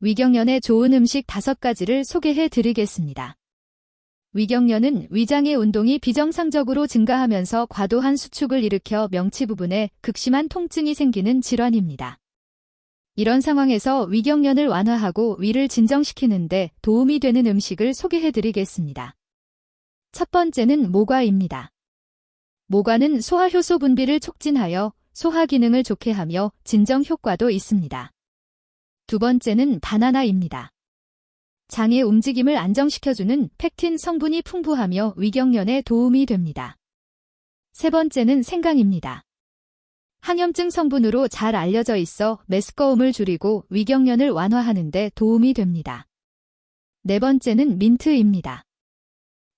위경련에 좋은 음식 5가지를 소개해 드리겠습니다. 위경련은 위장의 운동이 비정상적으로 증가하면서 과도한 수축을 일으켜 명치 부분에 극심한 통증이 생기는 질환입니다. 이런 상황에서 위경련을 완화하고 위를 진정시키는데 도움이 되는 음식을 소개해 드리겠습니다. 첫 번째는 모과입니다. 모과는 소화효소 분비를 촉진하여 소화 기능을 좋게 하며 진정 효과도 있습니다. 두 번째는 바나나입니다. 장의 움직임을 안정시켜주는 팩틴 성분이 풍부하며 위경련에 도움이 됩니다. 세 번째는 생강입니다. 항염증 성분으로 잘 알려져 있어 메스꺼움을 줄이고 위경련을 완화하는 데 도움이 됩니다. 네 번째는 민트입니다.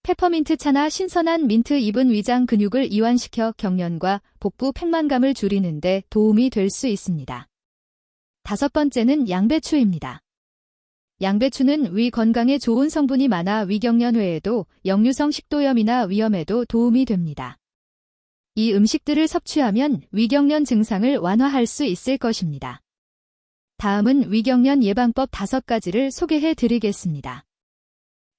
페퍼민트 차나 신선한 민트 잎은 위장 근육을 이완시켜 경련과 복부 팽만감을 줄이는 데 도움이 될 수 있습니다. 다섯 번째는 양배추입니다. 양배추는 위 건강에 좋은 성분이 많아 위경련 외에도 역류성 식도염이나 위염에도 도움이 됩니다. 이 음식들을 섭취하면 위경련 증상을 완화할 수 있을 것입니다. 다음은 위경련 예방법 5가지를 소개해 드리겠습니다.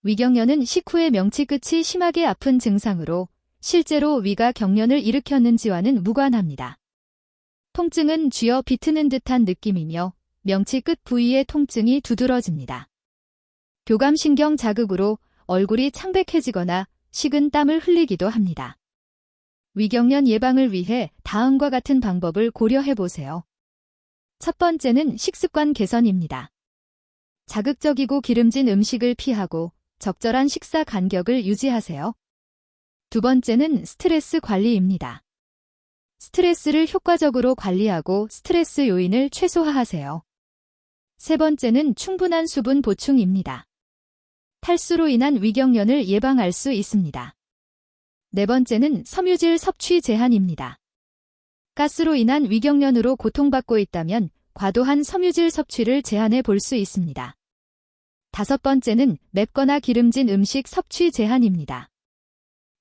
위경련은 식후에 명치 끝이 심하게 아픈 증상으로 실제로 위가 경련을 일으켰는지와는 무관합니다. 통증은 쥐어 비트는 듯한 느낌이며 명치 끝 부위의 통증이 두드러집니다. 교감신경 자극으로 얼굴이 창백해지거나 식은 땀을 흘리기도 합니다. 위경련 예방을 위해 다음과 같은 방법을 고려해 보세요. 첫 번째는 식습관 개선입니다. 자극적이고 기름진 음식을 피하고 적절한 식사 간격을 유지하세요. 두 번째는 스트레스 관리입니다. 스트레스를 효과적으로 관리하고 스트레스 요인을 최소화하세요. 세 번째는 충분한 수분 보충입니다. 탈수로 인한 위경련을 예방할 수 있습니다. 네 번째는 섬유질 섭취 제한입니다. 가스로 인한 위경련으로 고통받고 있다면 과도한 섬유질 섭취를 제한해 볼 수 있습니다. 다섯 번째는 맵거나 기름진 음식 섭취 제한입니다.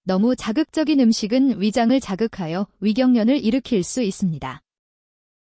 너무 자극적인 음식은 위장을 자극하여 위경련을 일으킬 수 있습니다.